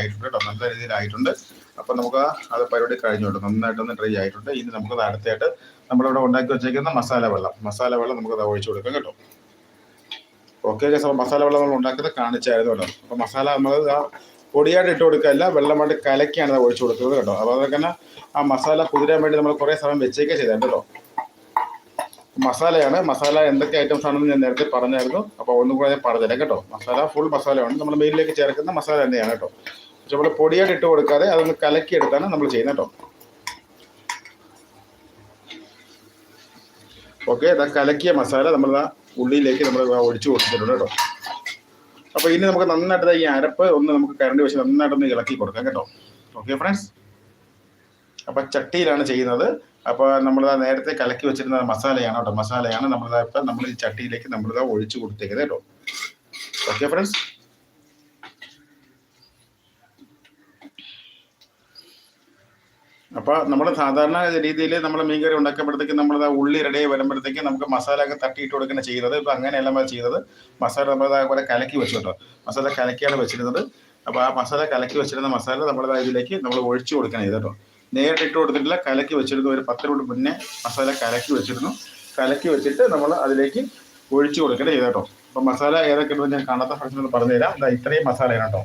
ആയിട്ടുണ്ട്. കേട്ടോ നല്ല രീതിയിലായിട്ടുണ്ട്. അപ്പൊ നമുക്ക് അത് പരിപാടി കഴിഞ്ഞുണ്ട് നന്നായിട്ടൊന്ന് ട്രൈ ആയിട്ടുണ്ട്. ഇനി നമുക്ക് അടുത്തായിട്ട് നമ്മളിവിടെ ഉണ്ടാക്കി വെച്ചേക്കുന്ന മസാല വെള്ളം. മസാല വെള്ളം നമുക്ക് അത് ഒഴിച്ചു കൊടുക്കാം കേട്ടോ. ഓക്കെ അപ്പോൾ മസാല വെള്ളം നമ്മൾ ഉണ്ടാക്കുന്നത് കാണിച്ചായിരുന്നു കേട്ടോ. അപ്പോൾ മസാല നമ്മൾ ആ പൊടിയായിട്ട് ഇട്ട് കൊടുക്കുകയല്ല വെള്ളമായിട്ട് കലക്കിയാണ് അത് ഒഴിച്ചു കൊടുക്കുന്നത് കേട്ടോ. അപ്പോൾ അതൊക്കെ തന്നെ ആ മസാല കുതിരാൻ വേണ്ടി നമ്മൾ കുറേ സമയം വെച്ചേക്കുക ചെയ്തിട്ടുണ്ട് കേട്ടോ. മസാലയാണ്. മസാല എന്തൊക്കെ ഐറ്റംസ് ആണെന്ന് ഞാൻ നേരത്തെ പറഞ്ഞായിരുന്നു. അപ്പോൾ ഒന്നും കൂടെ ഞാൻ പറഞ്ഞുതരാം കേട്ടോ. മസാല ഫുൾ മസാലയാണ്. നമ്മൾ മെയിനിലേക്ക് ചേർക്കുന്ന മസാല തന്നെയാണ് കേട്ടോ. പക്ഷെ നമ്മൾ പൊടിയായിട്ട് ഇട്ട് കൊടുക്കാതെ അതൊന്ന് കലക്കി എടുത്താണ് നമ്മൾ ചെയ്യുന്നത് കേട്ടോ. ഓക്കെ ഇതാ കലക്കിയ മസാല നമ്മൾ ആ ഉള്ളിയിലേക്ക് നമ്മൾ ഒഴിച്ചു കൊടുത്തിട്ടുണ്ട് കേട്ടോ. അപ്പോൾ ഇനി നമുക്ക് നന്നായിട്ട് ഈ അരപ്പ് ഒന്ന് നമുക്ക് കരണ്ട് വെച്ച് നന്നായിട്ടൊന്ന് ഇളക്കി കൊടുക്കാം കേട്ടോ. ഓക്കെ ഫ്രണ്ട്സ് അപ്പോൾ ചട്ടിയിലാണ് ചെയ്യുന്നത്. അപ്പോൾ നമ്മൾ നേരത്തെ കലക്കി വെച്ചിരുന്ന മസാലയാണ് കേട്ടോ. മസാലയാണ് നമ്മൾ ഇപ്പം നമ്മൾ ഈ ചട്ടിയിലേക്ക് നമ്മൾ ഒഴിച്ചു കൊടുത്തേക്കുന്നത് കേട്ടോ. ഓക്കെ ഫ്രണ്ട്സ് അപ്പോൾ നമ്മൾ സാധാരണ രീതിയിൽ നമ്മൾ മീൻകറി ഉണ്ടാക്കുമ്പോഴത്തേക്ക് നമ്മൾ ഉള്ളി റെഡി വരുമ്പോഴത്തേക്ക് നമുക്ക് മസാല ഒക്കെ തട്ടിയിട്ട് കൊടുക്കുന്ന ചെയ്യുന്നത്. ഇപ്പൊ അങ്ങനെയല്ല നമ്മൾ ചെയ്തത് മസാല നമ്മൾ അതുപോലെ കലക്കി വെച്ചു കേട്ടോ മസാല കലക്കിയാണ് വെച്ചിരുന്നത്. അപ്പോൾ ആ മസാല കലക്കി വെച്ചിരുന്ന മസാല നമ്മൾ ഇതിലേക്ക് നമ്മൾ ഒഴിച്ചു കൊടുക്കണം കേട്ടോ. നേരിട്ട് ഇട്ട് കൊടുത്തിട്ടില്ല. കലക്കി വെച്ചിരുന്നു. ഒരു പത്ത് മിനിറ്റ് മുന്നേ മസാല കലക്കി വെച്ചിരുന്നു. കലക്കി വെച്ചിട്ട് നമ്മൾ അതിലേക്ക് ഒഴിച്ചു കൊടുക്കണം ചെയ്ത് കേട്ടോ. അപ്പം മസാല ഏതൊക്കെ ഉണ്ടെന്ന് ഞാൻ കാണാത്ത ഫ്രണ്ട്സിനോട് പറഞ്ഞുതരാം. ഇതാ ഇത്രയും മസാലയാണ് കേട്ടോ.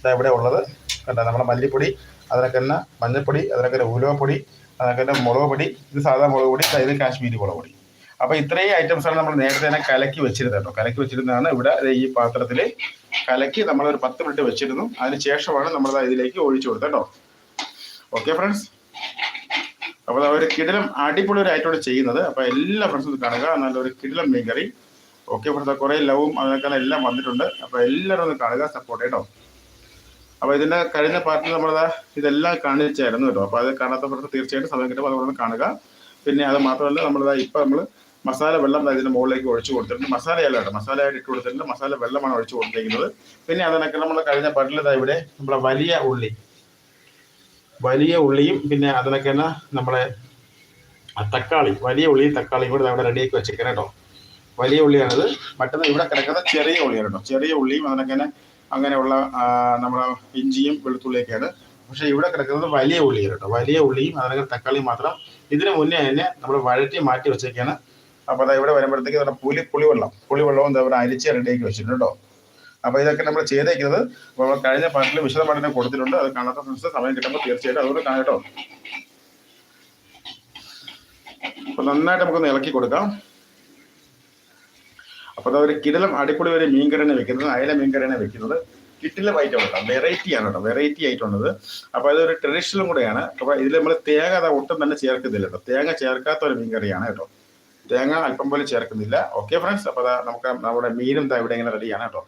ഇതാ ഇവിടെ ഉള്ളത്. കണ്ടോ? നമ്മുടെ മല്ലിപ്പൊടി അതിനൊക്കെ തന്നെ മഞ്ഞൾപ്പൊടി അതിനൊക്കെ തന്നെ ഉലുവപ്പൊടി അതിനൊക്കെ തന്നെ മുളക് പൊടി ഇത് സാധാ മുളക് പൊടി ഇത് കാശ്മീരി മുളക് പൊടി. അപ്പോൾ ഇത്രയും ഐറ്റംസാണ് നമ്മൾ നേരത്തെ തന്നെ കലക്കി വെച്ചിരുന്നത് കേട്ടോ. കലക്കി വെച്ചിരുന്നതാണ് ഇവിടെ ഈ പാത്രത്തിൽ കലക്കി നമ്മൾ ഒരു പത്ത് മിനിറ്റ് വെച്ചിരുന്നു. അതിന് ശേഷമാണ് നമ്മൾ ഇതിലേക്ക് ഒഴിച്ചു കൊടുത്തത് കേട്ടോ. ഓക്കെ ഫ്രണ്ട്സ് അപ്പോൾ ഒരു കിടിലം അടിപൊളി ഒരു ആയിട്ടോട് ചെയ്യുന്നത്. അപ്പോൾ എല്ലാ ഫ്രണ്ട്സും കാണുക. നല്ലൊരു കിടിലം മീൻ കറി. ഓക്കെ ഫ്രണ്ട്സ് കുറേ ലവും അതൊക്കെ എല്ലാം വന്നിട്ടുണ്ട്. അപ്പോൾ എല്ലാവരും ഒന്ന് കാണുക സപ്പോർട്ട് കേട്ടോ. അപ്പോൾ ഇതിന്റെ കഴിഞ്ഞ പാർട്ടിൽ നമ്മൾ ഇതെല്ലാം കാണിച്ചായിരുന്നു കേട്ടോ. അപ്പോൾ അത് കാണാത്ത പുറത്ത് തീർച്ചയായിട്ടും സമയം കിട്ടുമ്പോൾ അതുകൊണ്ട് കാണുക. പിന്നെ അത് മാത്രമല്ല നമ്മൾ ഇപ്പോൾ നമ്മൾ മസാല വെള്ളം ഇതിന്റെ മുകളിലേക്ക് ഒഴിച്ചു കൊടുത്തിട്ടുണ്ട്. മസാലയല്ല കേട്ടോ. മസാലയായിട്ട് ഇട്ട് കൊടുത്തിട്ടുണ്ട്. മസാല വെള്ളമാണ് ഒഴിച്ചു കൊടുത്തിരിക്കുന്നത്. പിന്നെ അതിനൊക്കെ നമ്മൾ കഴിഞ്ഞ പാട്ടിൽ ഇവിടെ നമ്മളെ വലിയ ഉള്ളി വലിയ ഉള്ളിയും പിന്നെ അതിനൊക്കെ തന്നെ നമ്മളെ തക്കാളി വലിയ ഉള്ളിയും തക്കാളിയും കൂടെ അവിടെ റെഡിയാക്കി വെച്ചേക്കണം കേട്ടോ. വലിയ ഉള്ളിയാണിത്. മറ്റൊന്ന് ഇവിടെ കിടക്കുന്ന ചെറിയ ഉള്ളിയാണ് കേട്ടോ. ചെറിയ ഉള്ളിയും അതിനൊക്കെ തന്നെ അങ്ങനെയുള്ള നമ്മുടെ ഇഞ്ചിയും വെളുത്തുള്ളിയൊക്കെയാണ്. പക്ഷെ ഇവിടെ കിടക്കുന്നത് വലിയ ഉള്ളി കേട്ടോ. വലിയ ഉള്ളിയും അതിനകത്ത് തക്കാളിയും മാത്രം ഇതിനു മുന്നേ തന്നെ നമ്മൾ വഴറ്റി മാറ്റി വെച്ചേക്കാണ്. അപ്പോൾ അതാ ഇവിടെ വരുമ്പോഴത്തേക്ക് നമ്മുടെ പുലി പുളിവെള്ളം. പുളിവെള്ളവും എന്താ അരിച്ച് റെഡിയാക്കി വെച്ചിട്ടുണ്ട് കേട്ടോ. അപ്പോൾ ഇതൊക്കെ നമ്മൾ ചെയ്തേക്കുന്നത് നമ്മൾ കഴിഞ്ഞ പാട്ടിൽ വിശദമായിട്ട് കൊടുത്തിട്ടുണ്ട്. അത് കാണാത്ത ഫ്രണ്ട്സ് സമയം കിട്ടുമ്പോൾ തീർച്ചയായിട്ടും അതുകൊണ്ട് കാണാം കേട്ടോ. അപ്പോൾ നന്നായിട്ട് നമുക്കൊന്ന് ഇളക്കി കൊടുക്കാം. അപ്പോൾ ഒരു കിടലം അടിപൊളി ഒരു മീൻകറിനെ വെക്കുന്നത്. അയല മീൻകറിനെ വെക്കുന്നത്. കിട്ടിലെ ഐറ്റം കേട്ടോ. വെറൈറ്റി ആണ് കേട്ടോ. വെറൈറ്റി ആയിട്ടുള്ളത്. അപ്പോൾ അതൊരു ട്രഡീഷണലും കൂടെയാണ്. അപ്പോൾ ഇതിൽ നമ്മൾ തേങ്ങ അത് ഒട്ടും തന്നെ ചേർക്കുന്നില്ല കേട്ടോ. തേങ്ങ ചേർക്കാത്ത ഒരു മീൻകറിയാണ് കേട്ടോ. തേങ്ങ അല്പം പോലും ചേർക്കുന്നില്ല. ഓക്കെ ഫ്രണ്ട്സ് അപ്പോൾ നമുക്ക് നമ്മുടെ മീനും ദാ ഇവിടെ ഇങ്ങനെ റെഡിയാണ് കേട്ടോ.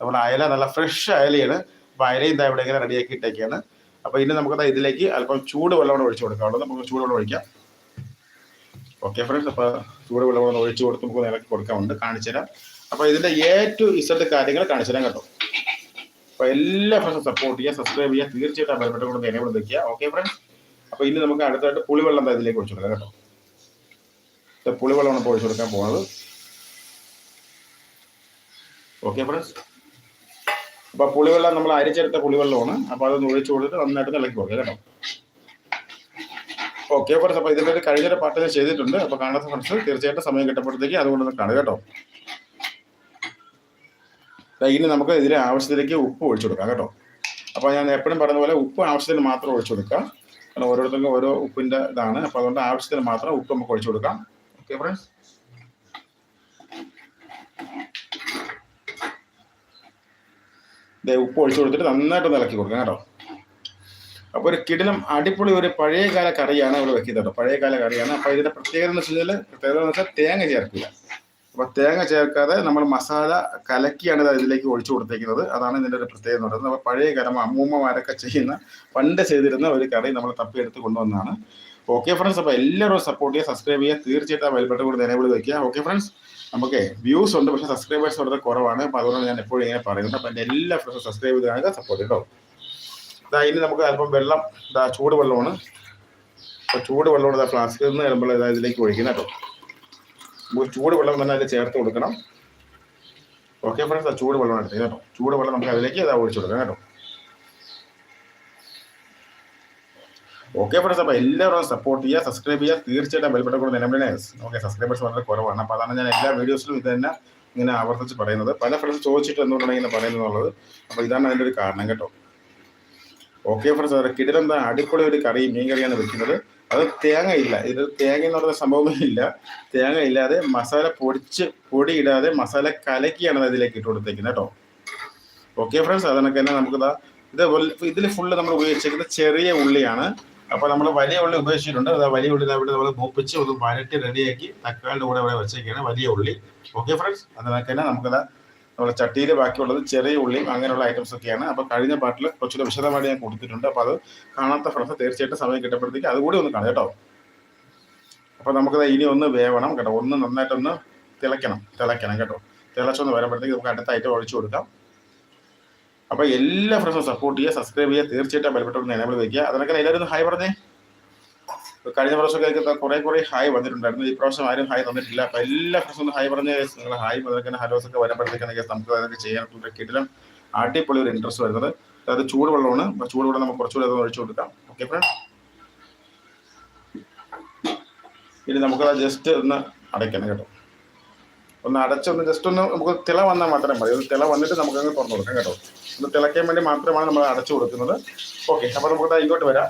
നമ്മുടെ അയല നല്ല ഫ്രഷ് അയലയാണ്. അപ്പോൾ അയലയും ദാ ഇവിടെ ഇങ്ങനെ റെഡിയാക്കി ഇട്ടേക്കാണ്. അപ്പോൾ ഇനി നമുക്ക് ഇതിലേക്ക് അല്പം ചൂട് വെള്ളം ഒഴിച്ചു കൊടുക്കാവുള്ളൂ നമുക്ക് ചൂട് വെള്ളം ഒഴിക്കാം. ഓക്കെ ഫ്രണ്ട്സ് അപ്പോൾ ചൂട് വെള്ളം ഒഴിച്ചു കൊടുത്ത് നമുക്ക് ഇളക്കി കൊടുക്കാറുണ്ട് കാണിച്ചു തരാം. അപ്പോൾ ഇതിന്റെ എ ടു ഇസഡ് കാര്യങ്ങൾ കാണിച്ചു തരാം കേട്ടോ. അപ്പോൾ എല്ലാ ഫ്രണ്ട്സും സപ്പോർട്ട് ചെയ്യുക സബ്സ്ക്രൈബ് ചെയ്യുക തീർച്ചയായിട്ടും ബെൽബട്ടൺ കൊണ്ട് എനേബിൾ വെക്കുക. ഓക്കെ ഫ്രണ്ട്സ് അപ്പോൾ ഇനി നമുക്ക് അടുത്തായിട്ട് പുളിവെള്ളം ഇതിലേക്ക് ഒഴിച്ചു കൊടുക്കാം കേട്ടോ. പുളിവെള്ളമാണ് ഇപ്പോൾ ഒഴിച്ചു കൊടുക്കാൻ പോകുന്നത് ഓക്കെ ഫ്രണ്ട്സ് അപ്പോൾ പുളിവെള്ളം നമ്മൾ അരിച്ചെടുത്ത പുളിവെള്ളമാണ്. അപ്പോൾ അതൊന്ന് ഒഴിച്ചു കൊടുത്തിട്ട് നന്നായിട്ട് ഇളക്കി കൊടുക്കുക കേട്ടോ. ഓക്കെ ഫ്രണ്ട്സ് അപ്പോൾ ഇതിന്റെ ഒരു കഴിഞ്ഞൊരു പാട്ട് ഞാൻ ചെയ്തിട്ടുണ്ട്. അപ്പോൾ കാണാത്ത ഫ്രണ്ട്സ് തീർച്ചയായിട്ടും സമയം കിട്ടപ്പെടുത്തേക്ക് അതുകൊണ്ട് കാണുക കേട്ടോ. ഇനി നമുക്ക് ഇതിന് ആവശ്യത്തിലേക്ക് ഉപ്പ് ഒഴിച്ചു കൊടുക്കാം കേട്ടോ. അപ്പോൾ ഞാൻ എപ്പോഴും പറയുന്ന പോലെ ഉപ്പ് ആവശ്യത്തിന് മാത്രം ഒഴിച്ചു കൊടുക്കാം. കാരണം ഓരോരുത്തർക്കും ഓരോ ഉപ്പിന്റെ ഇതാണ്. അപ്പോൾ അതുകൊണ്ട് ആവശ്യത്തിന് മാത്രം ഉപ്പ് നമുക്ക് ഒഴിച്ചു കൊടുക്കാം. ഓക്കെ ഫ്രണ്ട്സ് ഉപ്പ് ഒഴിച്ചു കൊടുത്തിട്ട് നന്നായിട്ട് ഇളക്കി കൊടുക്കാം കേട്ടോ. അപ്പോൾ ഒരു കിടിലം അടിപൊളി ഒരു പഴയകാല കറിയാണ് ഇവിടെ വെക്കുന്നത്. കേട്ടോ പഴയകാല കറിയാണ്. അപ്പോൾ ഇതിന്റെ പ്രത്യേകത എന്ന് വെച്ച് കഴിഞ്ഞാൽ പ്രത്യേകത എന്ന് വെച്ചാൽ തേങ്ങ ചേർക്കില്ല. അപ്പോൾ തേങ്ങ ചേർക്കാതെ നമ്മൾ മസാല കലക്കിയാണ് ഇതിലേക്ക് ഒഴിച്ചു കൊടുത്തേക്കുന്നത്. അതാണ് ഇതിന്റെ ഒരു പ്രത്യേകത എന്ന് പറയുന്നത്. അപ്പോൾ പഴയ കാലം അമ്മൂമ്മമാരൊക്കെ ചെയ്യുന്ന പണ്ട് ചെയ്തിരുന്ന ഒരു കറി നമ്മൾ തപ്പിയെടുത്ത് കൊണ്ടുവന്നതാണ്. ഓക്കെ ഫ്രണ്ട്സ് അപ്പോൾ എല്ലാവരും സപ്പോർട്ട് ചെയ്യുക സബ്സ്ക്രൈബ് ചെയ്യുക. തീർച്ചയായിട്ടും ആ വലുപ്പെട്ട് കൂടി നേരെ വയ്ക്കുക ഓക്കെ ഫ്രണ്ട്സ് നമുക്ക് വ്യൂസ് ഉണ്ട് പക്ഷേ സബ്സ്ക്രൈബേഴ്സ് വളരെ കുറവാണ്. അപ്പോൾ അതുകൊണ്ട് ഞാൻ എപ്പോഴും ഇങ്ങനെ പറയുന്നുണ്ട് അപ്പോൾ എന്റെ എല്ലാ ഫ്രണ്ട്സും സബ്സ്ക്രൈബ് ചെയ്ത് കാണുക സപ്പോർട്ട് കേട്ടോ ഇതാ ഇനി നമുക്ക് അല്പം വെള്ളം ഇതാ ചൂട് വെള്ളമാണ് അപ്പോൾ ചൂട് വെള്ളമാണ് ഇതാ ഫ്ലാസ്കിൽ നിന്ന് വരുമ്പോൾ ഇതാ ഇതിലേക്ക് ഒഴിക്കുന്നത് കേട്ടോ. നമുക്ക് ചൂട് വെള്ളം തന്നെ അതിൽ ചേർത്ത് കൊടുക്കണം. ഓക്കെ ഫ്രണ്ട്സ് ആ ചൂട് വെള്ളം എടുത്തത് കേട്ടോ. ചൂട് വെള്ളം നമുക്ക് അതിലേക്ക് ഇതാ ഒഴിച്ചു കൊടുക്കാം കേട്ടോ. ഓക്കെ ഫ്രണ്ട്സ് അപ്പോൾ എല്ലാവരും സപ്പോർട്ട് ചെയ്യുക സബ്സ്ക്രൈബ് ചെയ്യുക. തീർച്ചയായിട്ടും ബെൽബട്ടൺ കൂടെ നിലവിലെ ഓക്കെ സബ്സ്ക്രൈബേഴ്സ് വളരെ കുറവാണ്. അപ്പോൾ അതാണ് ഞാൻ എല്ലാ വീഡിയോസിലും ഇത് തന്നെ ഇങ്ങനെ ആവർത്തിച്ച് പറയുന്നത്. പല ഫ്രണ്ട്സ് ചോദിച്ചിട്ട് എന്തുകൊണ്ടാണ് ഇങ്ങനെ പറയുന്നത് എന്നുള്ളത്? അപ്പോൾ ഇതാണ് അതിന്റെ ഒരു കാരണം കേട്ടോ. ഓക്കെ ഫ്രണ്ട്സ് അത് കിടിലെന്താ അടിപൊളി ഒരു കറി മീൻ കറിയാണ് വെക്കുന്നത്. അത് തേങ്ങ ഇല്ല. ഇത് തേങ്ങ എന്ന് പറയുന്ന സംഭവമേ ഇല്ല. തേങ്ങ ഇല്ലാതെ മസാല പൊടിച്ച് പൊടി ഇടാതെ മസാല കലക്കിയാണ് അതിലേക്ക് ഇട്ട് കൊടുത്തേക്കുന്നത് കേട്ടോ. ഓക്കെ ഫ്രണ്ട്സ് അതിനൊക്കെ തന്നെ നമുക്കിതാ ഇത് ഇതിൽ ഫുള്ള് നമ്മൾ ഉപയോഗിച്ചിരിക്കുന്നത് ചെറിയ ഉള്ളിയാണ്. അപ്പോൾ നമ്മൾ വലിയ ഉള്ളി ഉപയോഗിച്ചിട്ടുണ്ട്. അത് വലിയ ഉള്ളി അവിടെ നമ്മൾ മൂപ്പിച്ച് ഒന്ന് വരട്ടി റെഡിയാക്കി തക്കാളിന്റെ കൂടെ അവിടെ വെച്ചേക്കാണ് വലിയ ഉള്ളി. ഓക്കെ ഫ്രണ്ട്സ് അതിനൊക്കെ തന്നെ നമുക്കത് നമ്മുടെ ചട്ടിയിൽ ബാക്കിയുള്ളത് ചെറിയ ഉള്ളിയും അങ്ങനെയുള്ള ഐറ്റംസ് ഒക്കെയാണ്. അപ്പോൾ കഴിഞ്ഞ പാട്ടിൽ കുറച്ചുകൂടെ വിശദമായിട്ട് ഞാൻ കൊടുത്തിട്ടുണ്ട്. അപ്പോൾ അത് കാണാത്ത ഫ്രണ്ട്സ് തീർച്ചയായിട്ടും സമയം കിട്ടപ്പെടുത്തേക്ക് അതുകൂടി ഒന്ന് കാണാം കേട്ടോ. അപ്പോൾ നമുക്കത് ഇനി ഒന്ന് വേവണം കേട്ടോ. ഒന്ന് നന്നായിട്ടൊന്ന് തിളയ്ക്കണം. തിളയ്ക്കണം കേട്ടോ. തിളച്ചൊന്ന് വരുമ്പോഴത്തേക്ക് നമുക്ക് അടുത്ത ഐറ്റം ഒഴിച്ചു കൊടുക്കാം. അപ്പോൾ എല്ലാ ഫ്രണ്ട്സും സപ്പോർട്ട് ചെയ്യുക സബ്സ്ക്രൈബ് ചെയ്യുക തീർച്ചയായിട്ടും ബലപ്പെട്ടൊന്ന് എനേബിൾ വയ്ക്കുക അതിനൊക്കെ എല്ലാവരും ഹായ് പറഞ്ഞേ. കഴിഞ്ഞ പ്രാവശ്യമൊക്കെ കുറെ കുറെ ഹായ് വന്നിട്ടുണ്ടായിരുന്നു. ഈ പ്രാവശ്യം ആരും ഹായ് തന്നിട്ടില്ല. അപ്പൊ എല്ലാ പ്രാവശ്യം ഹായ് പറഞ്ഞ നിങ്ങൾ ഹായ് അതൊക്കെ ഹലോസ് ഒക്കെ വരുമ്പോഴത്തേക്കാണെങ്കിൽ നമുക്ക് അതൊക്കെ ചെയ്യാനായിട്ടുള്ള കിട്ടിലും അടിപൊളി ഒരു ഇൻട്രസ്റ്റ് വരുന്നത്. അതായത് ചൂടുവെള്ളമാണ്. അപ്പൊ ചൂടുവെള്ളം നമുക്ക് കുറച്ചുകൂടി അത് ഒഴിച്ചു കൊടുക്കാം. ഓക്കെ ഫ്രണ്ട് ഇനി നമുക്കത് ജസ്റ്റ് ഒന്ന് അടയ്ക്കണം കേട്ടോ. ഒന്ന് അടച്ചൊന്ന് ജസ്റ്റ് ഒന്ന് നമുക്ക് തിള വന്നാൽ മാത്രം മതി. തിള വന്നിട്ട് നമുക്ക് അങ്ങ് തുറന്നു കൊടുക്കാം കേട്ടോ. ഒന്ന് തിളയ്ക്കാൻ വേണ്ടി മാത്രമാണ് നമ്മൾ അടച്ചു കൊടുക്കുന്നത്. ഓക്കെ അപ്പോൾ നമുക്ക് ഇങ്ങോട്ട് വരാം.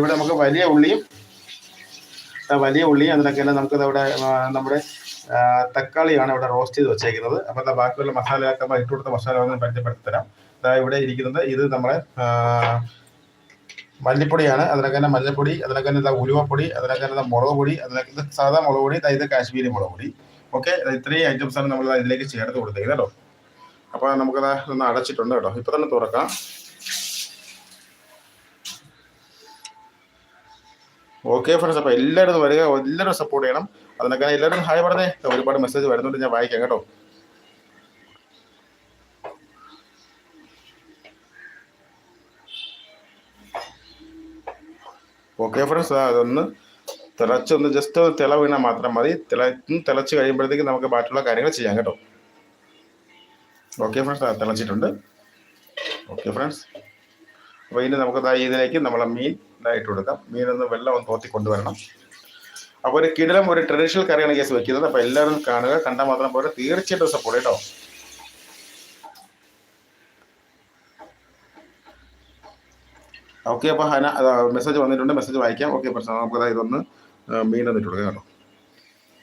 ഇവിടെ നമുക്ക് വലിയ ഉള്ളിയും വലിയ ഉള്ളി അതിനൊക്കെ തന്നെ നമുക്ക് ഇവിടെ നമ്മുടെ തക്കാളിയാണ് ഇവിടെ റോസ്റ്റ് ചെയ്ത് വെച്ചേക്കുന്നത്. അപ്പോൾ എന്താ ബാക്കിയുള്ള മസാലയൊക്കെ ഇട്ട് കൊടുത്ത മസാല ഒന്ന് പരിചയപ്പെടുത്തി തരാം ഇതാ ഇവിടെ ഇരിക്കുന്നത് ഇത് നമ്മുടെ മല്ലിപ്പൊടിയാണ്. അതിനൊക്കെ തന്നെ മല്ലിപ്പൊടി അതിനൊക്കെ തന്നെ ഉലുവപ്പൊടി അതിനൊക്കെ തന്നെ മുളക് പൊടി അതിനൊക്കെ സാധാ മുളക് പൊടി ഇത് കാശ്മീരി മുളക് പൊടി. ഓക്കെ? ഇത്രയും ഐറ്റംസ് ആണ് നമ്മൾ ഇതിലേക്ക് ചേർത്ത് കൊടുത്തേക്കുന്നത് കേട്ടോ. അപ്പോൾ നമുക്കത് ഒന്ന് അടച്ചിട്ടുണ്ട് കേട്ടോ. ഇപ്പൊ തന്നെ തുറക്കാം. ഓക്കെ ഫ്രണ്ട്സ് അപ്പോൾ എല്ലാവരും വരിക എല്ലാവരും സപ്പോർട്ട് ചെയ്യണം. അതിനൊക്കെ എല്ലാവരും ഹായ് പറഞ്ഞേ. ഒരുപാട് മെസ്സേജ് വരുന്നുണ്ട് ഞാൻ വായിക്കാം കേട്ടോ. ഓക്കെ ഫ്രണ്ട്സ് അതൊന്ന് തിളച്ചൊന്ന് ജസ്റ്റ് ഒന്ന് തിള വീണാൽ മാത്രം മതി. തിള തിളച്ച് കഴിയുമ്പോഴത്തേക്ക് നമുക്ക് ബാക്കിയുള്ള കാര്യങ്ങൾ ചെയ്യാം കേട്ടോ. ഓക്കെ ഫ്രണ്ട്സ് തിളച്ചിട്ടുണ്ട്. ഓക്കെ ഫ്രണ്ട്സ് അപ്പോൾ ഇനി നമുക്ക് ഇതിലേക്ക് നമ്മൾ മീൻ ഇതായിട്ട് കൊടുക്കാം. മീനൊന്ന് വെള്ളം ഒന്ന് തോത്തി കൊണ്ടുവരണം. അപ്പോൾ ഒരു കിടലം ഒരു ട്രഡീഷണൽ കറിയാണ് കേസ് വെക്കുന്നത്. അപ്പോൾ എല്ലാവരും കാണുക കണ്ടാൽ മാത്രം പോലെ തീർച്ചയായിട്ടും സപ്പോർട്ട് കേട്ടോ. ഓക്കെ അപ്പോൾ ഹന മെസ്സേജ് വന്നിട്ടുണ്ട്. മെസ്സേജ് വായിക്കാം. ഓക്കെ പ്രശ്നം നമുക്ക് ഇതൊന്ന് മീൻ എന്നിട്ട് കൊടുക്കാം കേട്ടോ.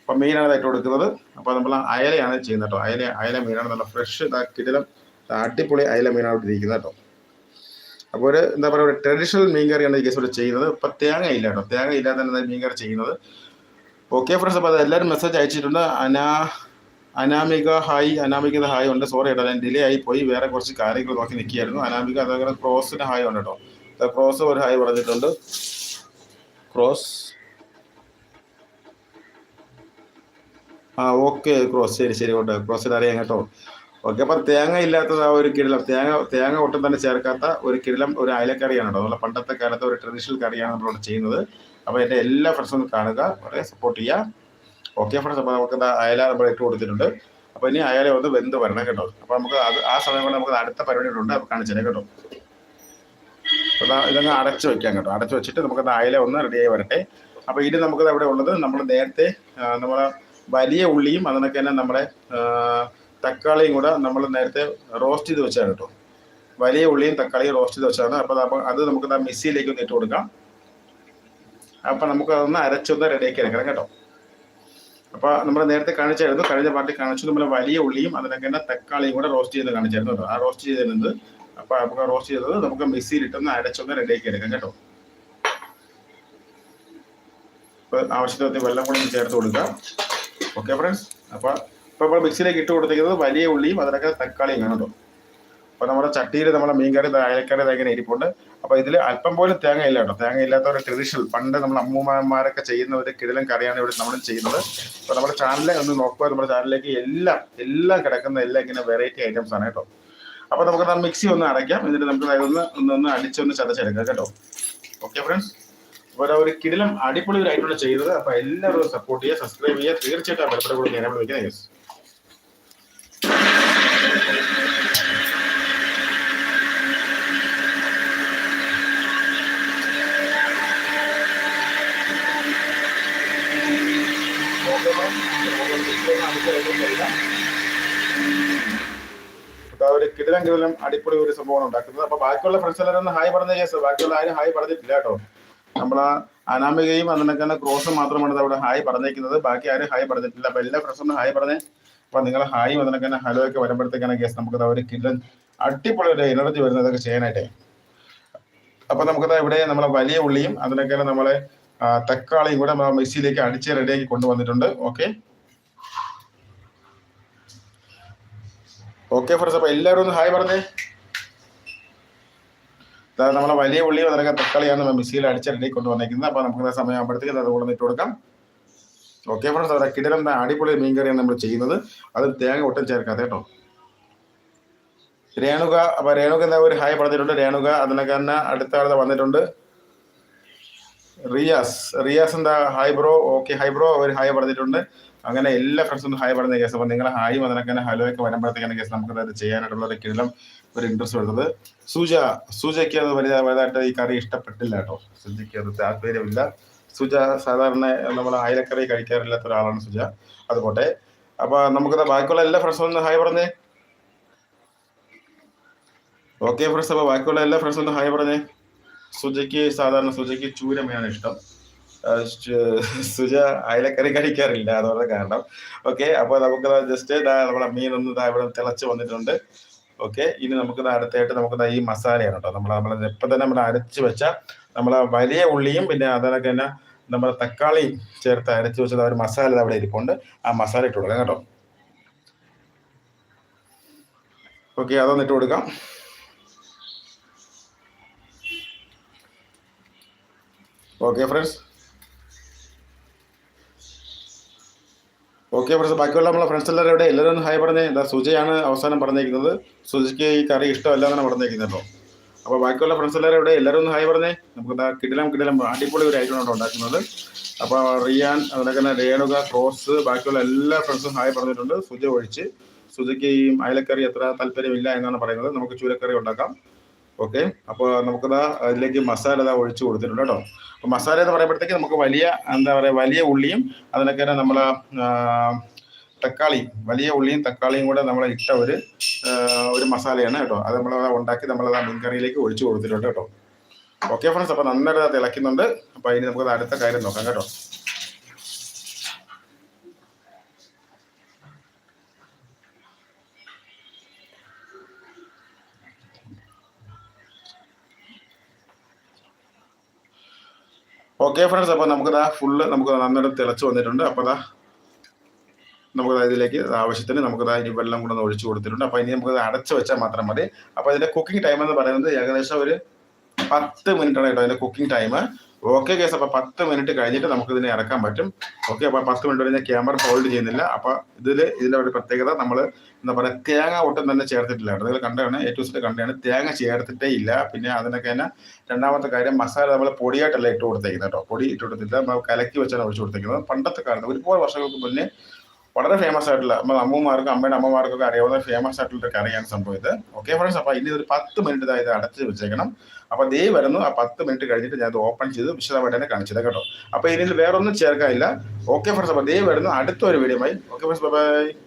അപ്പോൾ മീനാണ് ഇതായിട്ട് കൊടുക്കുന്നത്. അപ്പോൾ നമ്മൾ അയലയാണ് ചെയ്യുന്നത് കേട്ടോ. അയല അയല മീനാണ്. നല്ല ഫ്രഷ് കിടലം അടിപൊളി അയല മീനാണ് ഇരിക്കുന്നത് കേട്ടോ. അപ്പോൾ ഒരു എന്താ പറയുക ഒരു ട്രഡീഷണൽ മീൻ കറിയാണ് ഈ കേസ് ഇവിടെ ചെയ്യുന്നത്. ഇപ്പം തേങ്ങ ഇല്ല കേട്ടോ. തേങ്ങ ഇല്ലാതെ തന്നെ മീൻ കറി ചെയ്യുന്നത്. ഓക്കെ ഫ്രണ്ട്സ് അപ്പോൾ അത് എല്ലാവരും മെസ്സേജ് അയച്ചിട്ടുണ്ട്. അനാ അനാമിക ഹായ് അനാമിക ഹായ് ഉണ്ട്. സോറി കേട്ടോ ഞാൻ ഡിലേ ആയി പോയി. വേറെ കുറച്ച് കാര്യങ്ങൾ നോക്കി നിൽക്കുകയായിരുന്നു. അനാമിക അതേപോലെ ക്രോസിന് ഹായ് ഉണ്ട് കേട്ടോ. ക്രോസ് ഒരു ഹായ് പറഞ്ഞിട്ടുണ്ട്. ക്രോസ്. ആ ഓക്കെ ക്രോസ്. ശരി ശരി ഓട്ടെ. ക്രോസിൽ അറിയാം കേട്ടോ. ഓക്കെ അപ്പം തേങ്ങ ഇല്ലാത്തത് ആ ഒരു കിടിലം തേങ്ങ തേങ്ങ ഒട്ടും തന്നെ ചേർക്കാത്ത ഒരു കിടിലം ഒരു അയലക്കറിയാണ് കേട്ടോ നമ്മളെ പണ്ടത്തെ കാലത്തെ ഒരു ട്രഡീഷണൽ കറിയാണ് നമ്മളിവിടെ ചെയ്യുന്നത്. അപ്പോൾ എന്റെ എല്ലാ ഫ്രണ്ട്സും കാണുക വളരെ സപ്പോർട്ട് ചെയ്യുക. ഓക്കെ ഫ്രണ്ട്സ് അപ്പോൾ നമുക്ക് അയല നമ്മൾ ഇട്ട് കൊടുത്തിട്ടുണ്ട്. അപ്പോൾ ഇനി അയല ഒന്ന് വെന്ത് വരണം കേട്ടോ. അപ്പോൾ നമുക്ക് അത് ആ സമയം കൊണ്ട് നമുക്ക് അടുത്ത പരിപാടികളുണ്ട് അപ്പോൾ കാണിച്ചേ കേട്ടോ. അപ്പോൾ ഇതങ്ങ് അടച്ചു വെക്കാം കേട്ടോ. അടച്ചു വെച്ചിട്ട് നമുക്ക് അയല ഒന്ന് റെഡിയായി വരട്ടെ. അപ്പോൾ ഇനി നമുക്കത് അവിടെ ഉള്ളത് നമ്മൾ നേരത്തെ നമ്മളെ വലിയ ഉള്ളിയും അതിനൊക്കെ തന്നെ നമ്മുടെ തക്കാളിയും കൂടെ നമ്മൾ നേരത്തെ റോസ്റ്റ് ചെയ്ത് വെച്ചാണ് കേട്ടോ. വലിയ ഉള്ളിയും തക്കാളിയും റോസ്റ്റ് ചെയ്ത് വെച്ചാണ്. അപ്പോൾ അത് നമുക്ക് ആ മിക്സിയിലേക്ക് ഒന്ന് ഇട്ട് കൊടുക്കാം. അപ്പം നമുക്ക് അതൊന്ന് അരച്ചൊന്ന് റെഡിയാക്കി എടുക്കണം കേട്ടോ. അപ്പോൾ നമ്മൾ നേരത്തെ കാണിച്ചായിരുന്നു. കഴിഞ്ഞ പാർട്ടി കാണിച്ചു നമ്മൾ വലിയ ഉള്ളിയും അതിനൊക്കെ തന്നെ തക്കാളിയും കൂടെ റോസ്റ്റ് ചെയ്ത് കാണിച്ചായിരുന്നു കേട്ടോ. ആ റോസ്റ്റ് ചെയ്തിരുന്നത്. അപ്പോൾ നമുക്ക് റോസ്റ്റ് ചെയ്തത് നമുക്ക് മിക്സിയിലിട്ടൊന്ന് അരച്ചൊന്ന് റെഡിയാക്കി എടുക്കാം കേട്ടോ. അപ്പോൾ ആവശ്യത്തിന് വെള്ളം കൂടി ചേർത്ത് കൊടുക്കാം. ഓക്കെ ഫ്രണ്ട്സ് അപ്പോൾ ഇപ്പോൾ നമ്മൾ മിക്സിയിലേക്ക് ഇട്ട് കൊടുത്തിരിക്കുന്നത് വലിയ ഉള്ളിയും അതിനൊക്കെ തക്കാളിയും അപ്പൊ അപ്പോൾ നമ്മുടെ ചട്ടിയിൽ നമ്മുടെ മീൻകറി അയലക്കറി തേങ്ങനെ ഇരിപ്പുണ്ട്. അപ്പോൾ ഇതിൽ അല്പം പോലും തേങ്ങ ഇല്ല കേട്ടോ തേങ്ങ ഇല്ലാത്ത ഒരു ട്രഡീഷണൽ പണ്ട് നമ്മൾ അമ്മൂമ്മമാരൊക്കെ ചെയ്യുന്ന ഒരു കിടലൻ കറിയാണ് ഇവിടെ നമ്മൾ ചെയ്യുന്നത്. അപ്പോൾ നമ്മുടെ ചാനലിൽ ഒന്ന് നോക്കുക നമ്മുടെ ചാനലിലേക്ക് എല്ലാം എല്ലാം കിടക്കുന്ന എല്ലാം ഇങ്ങനെ വെറൈറ്റി ഐറ്റംസ് ആണ് കേട്ടോ. അപ്പോൾ നമുക്ക് മിക്സി ഒന്ന് അടയ്ക്കാം. എന്നിട്ട് നമുക്ക് അതൊന്ന് ഒന്ന് അടിച്ചൊന്ന് ചതച്ചെടുക്കാം കേട്ടോ. ഓക്കെ ഫ്രണ്ട്സ് അപ്പോൾ ഒരു കിടിലം അടിപൊളി ഒരു ഐറ്റം ചെയ്തത്. അപ്പോൾ എല്ലാവരും സപ്പോർട്ട് ചെയ്യുക സബ്സ്ക്രൈബ് ചെയ്യുക. തീർച്ചയായിട്ടും ബലപ്പെടെ കൂടി നേരം വിളിക്കുന്നത് യെസ് ഇപ്പൊ ഒരു കിടിലം കിടിലം അടിപൊളി ഒരു സംഭവമാണ് ഉണ്ടാക്കുന്നത്. അപ്പൊ ബാക്കിയുള്ള ഫ്രണ്ട്സ് എല്ലാവരും ഒന്ന് ഹായ് പറഞ്ഞ കേസ് ബാക്കിയുള്ള ആരും ഹായ് പറഞ്ഞിട്ടില്ല കേട്ടോ. നമ്മളാ അനാമികയും അതിനൊക്കെ ക്രോസും മാത്രമാണ് അവിടെ ഹായ് പറഞ്ഞേക്കുന്നത്. ബാക്കി ആരും ഹായ് പറഞ്ഞിട്ടില്ല. അപ്പൊ എല്ലാ ഫ്രണ്ട്സും ഹായ് പറഞ്ഞേ. അപ്പൊ നിങ്ങൾ ഹായും അതിനൊക്കെ ഹലോ ഒക്കെ വരുമ്പോഴത്തേക്കാണ് കേസ് നമുക്ക് ഒരു കിടിലൻ അടിപൊളി ഒരു എനർജി വരുന്നതൊക്കെ ചെയ്യാനായിട്ടേ. അപ്പൊ നമുക്കത് ഇവിടെ നമ്മളെ വലിയ ഉള്ളിയും അതിനൊക്കെ നമ്മളെ തക്കാളിയും കൂടെ നമ്മൾ മിക്സിയിലേക്ക് അടിച്ച് റെഡിയാക്കി കൊണ്ടുവന്നിട്ടുണ്ട്. ഓക്കെ ഓക്കെ ഫ്രണ്ട്സ് അപ്പോൾ എല്ലാവരും ഒന്ന് ഹായ് പറഞ്ഞേ. അതായത് നമ്മളെ വലിയ ഉള്ളി അതിനൊക്കെ തക്കാളിയാണ് നമ്മൾ മിക്സിയിൽ അടിച്ച് കൊണ്ടുവന്നിരിക്കുന്നത് അപ്പോൾ നമുക്ക് സമയം ആകുമ്പോഴത്തേക്കും അത് കൂടെ ഇട്ട് കൊടുക്കാം ഓക്കെ ഫ്രണ്ട്സ് അവിടെ കിടലം അടിപൊളി മീൻ കറിയാണ് നമ്മൾ ചെയ്യുന്നത്. അത് തേങ്ങ ഒട്ടും ചേർക്കാതെ കേട്ടോ. രേണുക അപ്പോൾ രേണുക എന്താ ഒരു ഹായ് പറഞ്ഞിട്ടുണ്ട്. രേണുക അതിനൊക്കെ തന്നെ അടുത്ത ആളെ വന്നിട്ടുണ്ട്. റിയാസ് റിയാസ് എന്താ? Hi bro okay hi bro ഒരു ഹായ് പറഞ്ഞിട്ടുണ്ട്. അങ്ങനെ എല്ലാ ഫ്രണ്ട്സും ഹായ് പറഞ്ഞ കേസ്. അപ്പൊ നിങ്ങളെ ഹായ് അതിനൊക്കെ ഹലോ ഒക്കെ വരുമ്പോഴത്തേക്കാണ് കേസ് നമുക്ക് അത് ചെയ്യാനായിട്ടുള്ള ഒരു കിടലം ഒരു ഇൻട്രസ്റ്റ് വരുന്നത്. സൂജ സൂജയ്ക്ക് അത് വലിയ വലുതായിട്ട് ഈ കറി ഇഷ്ടപ്പെട്ടില്ല കേട്ടോ. സൂജയ്ക്ക് അത് താല്പര്യമില്ല. സുജ സാധാരണ നമ്മൾ അയലക്കറി കഴിക്കാറില്ലാത്ത ഒരാളാണ് സുജ അതുപോട്ടെ അപ്പൊ നമുക്ക് ബാക്കിയുള്ള എല്ലാ ഫ്രണ്ട്സും ഒന്ന് ഹായ് പറഞ്ഞേ. ഓക്കെ ഫ്രണ്ട്സ് അപ്പൊ ബാക്കിയുള്ള എല്ലാ ഫ്രണ്ട്സും ഒന്ന് ഹായ് പറഞ്ഞേ. സുജയ്ക്ക് സാധാരണ സുജയ്ക്ക് ചൂരമയാണ് ഇഷ്ടം. സുജ അയലക്കറി കഴിക്കാറില്ല അതുകൊണ്ട് കാരണം. ഓക്കെ അപ്പൊ നമുക്ക് ജസ്റ്റ് നമ്മുടെ മീൻ ഒന്ന് ഇവിടെ തിളച്ച് വന്നിട്ടുണ്ട്. ഓക്കെ ഇനി നമുക്ക് അടുത്തായിട്ട് നമുക്ക് ഈ മസാലയാണ് കേട്ടോ. നമ്മൾ നമ്മൾ ഇപ്പം തന്നെ നമ്മൾ അരച്ച് വെച്ച നമ്മളെ വലിയ ഉള്ളിയും പിന്നെ അതിനൊക്കെ തന്നെ നമ്മുടെ തക്കാളി ചേർത്ത് അരച്ച് വെച്ചത് ആ ഒരു മസാല അവിടെ ഇരിപ്പുണ്ട്. ആ മസാല ഇട്ട് കൊടുക്കാം കേട്ടോ. ഓക്കെ അതൊന്ന് ഇട്ട് കൊടുക്കാം. ഓക്കെ ഫ്രണ്ട്സ് ഓക്കെ ഫ്രണ്ട്സ് ബാക്കിയുള്ള നമ്മളെ ഫ്രണ്ട്സ് എല്ലാവരും ഇവിടെ എല്ലാവരും ഹായ് പറഞ്ഞേ. എന്താ സുജയാണ് അവസാനം പറഞ്ഞേക്കുന്നത്. സുജയ്ക്ക് ഈ കറി ഇഷ്ടമല്ല എന്നാണ് പറഞ്ഞേക്കുന്നത് കേട്ടോ. അപ്പോൾ ബാക്കിയുള്ള ഫ്രണ്ട്സ് എല്ലാവരും ഇവിടെ എല്ലാവരും ഒന്ന് ഹായ് പറഞ്ഞേ. നമുക്ക് എന്താ കിടിലം കിടിലം അടിപൊളി ഒരു ഐറ്റം ഉണ്ടാക്കുന്നത്. അപ്പോൾ റിയാൻ അതുപോലെ തന്നെ രേണുക ക്രോസ് ബാക്കിയുള്ള എല്ലാ ഫ്രണ്ട്സും ഹായ് പറഞ്ഞിട്ടുണ്ട്. സുജ ഒഴിച്ച്. സുജയ്ക്ക് ഈ അയലക്കറി അത്ര താല്പര്യമില്ല എന്നാണ് പറയുന്നത്. നമുക്ക് ചൂരക്കറി ഉണ്ടാക്കാം. ഓക്കെ അപ്പോൾ നമുക്കതാ അതിലേക്ക് മസാല ഒഴിച്ച് കൊടുത്തിട്ടുണ്ട് കേട്ടോ. മസാല എന്ന് പറയുമ്പോഴത്തേക്ക് നമുക്ക് വലിയ എന്താ പറയുക വലിയ ഉള്ളിയും അതിനൊക്കെ തന്നെ നമ്മൾ തക്കാളിയും വലിയ ഉള്ളിയും തക്കാളിയും കൂടെ നമ്മൾ ഇട്ട ഒരു ഒരു മസാലയാണ് കേട്ടോ. അത് നമ്മൾ ഉണ്ടാക്കി നമ്മൾ ആ മീൻകറിയിലേക്ക് ഒഴിച്ചു കൊടുത്തിട്ടുണ്ട് കേട്ടോ. ഓക്കെ ഫ്രണ്ട്സ് അപ്പോൾ നന്നായിട്ട് തിളയ്ക്കുന്നുണ്ട്. അപ്പോൾ ഇനി നമുക്ക് അടുത്ത കാര്യം നോക്കാം കേട്ടോ. ഓക്കെ ഫ്രണ്ട്സ് അപ്പോൾ നമുക്കതാ ഫുള്ള് നമുക്ക് നന്നായിട്ട് തിളച്ച് വന്നിട്ടുണ്ട്. അപ്പോൾ അതാ നമുക്ക് ഇതിലേക്ക് ആവശ്യത്തിന് നമുക്ക് ഇനി വെള്ളം കൂടെ ഒഴിച്ചു കൊടുത്തിട്ടുണ്ട്. അപ്പോൾ ഇനി നമുക്ക് അടച്ചു വെച്ചാൽ മാത്രം മതി. അപ്പോൾ അതിന്റെ കുക്കിംഗ് ടൈം എന്ന് പറയുന്നത് ഏകദേശം ഒരു പത്ത് മിനിറ്റാണ് കേട്ടോ അതിന്റെ കുക്കിംഗ് ടൈം ഓക്കെ കേസ് അപ്പോൾ പത്ത് മിനിറ്റ് കഴിഞ്ഞിട്ട് നമുക്ക് ഇതിനെ ഇറക്കാൻ പറ്റും. ഓക്കെ അപ്പോൾ പത്ത് മിനിറ്റ് വരെ ക്യാമറ ഹോൾഡ് ചെയ്യുന്നില്ല. അപ്പോൾ ഇതിൽ ഇതിന്റെ ഒരു പ്രത്യേകത നമ്മൾ എന്താ പറയുക തേങ്ങ ഒട്ടും തന്നെ ചേർത്തിട്ടില്ല നിങ്ങൾ കണ്ടാണ് ഏറ്റവും സെറ്റ് കണ്ടാണ് തേങ്ങ ചേർത്തിട്ടേ ഇല്ല. പിന്നെ അതിനൊക്കെ തന്നെ രണ്ടാമത്തെ കാര്യം മസാല നമ്മൾ പൊടിയായിട്ടല്ല ഇട്ട് കൊടുത്തേക്കുന്നത് കേട്ടോ. പൊടി ഇട്ട് കൊടുത്തില്ല നമ്മൾ കലക്കി വെച്ചാണ് ഒഴിച്ചു കൊടുത്തേക്കുന്നത്. പണ്ടത്തെ കാലത്ത് ഒരുപാട് വർഷങ്ങൾക്ക് മുന്നേ വളരെ ഫേമസ് ആയിട്ടുള്ള നമ്മുടെ അമ്മമാർക്കും അമ്മയുടെ അമ്മമാർക്കൊക്കെ അറിയാവുന്ന ഫേമസ് ആയിട്ടുള്ള ഒരു കറിയാണ് സംഭവം ഇത്. ഓക്കെ ഫ്രണ്ട്സ് അപ്പൊ ഇനി ഒരു പത്ത് മിനിറ്റ് ഇത് അടച്ച് വെച്ചേക്കണം. അപ്പൊ ദേ വരുന്നു ആ പത്ത് മിനിറ്റ് കഴിഞ്ഞിട്ട് ഞാൻ ഇത് ഓപ്പൺ ചെയ്ത് വിശദമായിട്ട് തന്നെ കാണിച്ചത് കേട്ടോ. അപ്പൊ ഇതിൽ വേറെ ഒന്നും ചേർക്കാനില്ല. ഓക്കെ ഫ്രണ്ട്സ് അപ്പൊ ദേ വരുന്നു. അടുത്ത ഒരു വീഡിയോ ഓക്കെ ഫ്രണ്ട്സ് ബൈ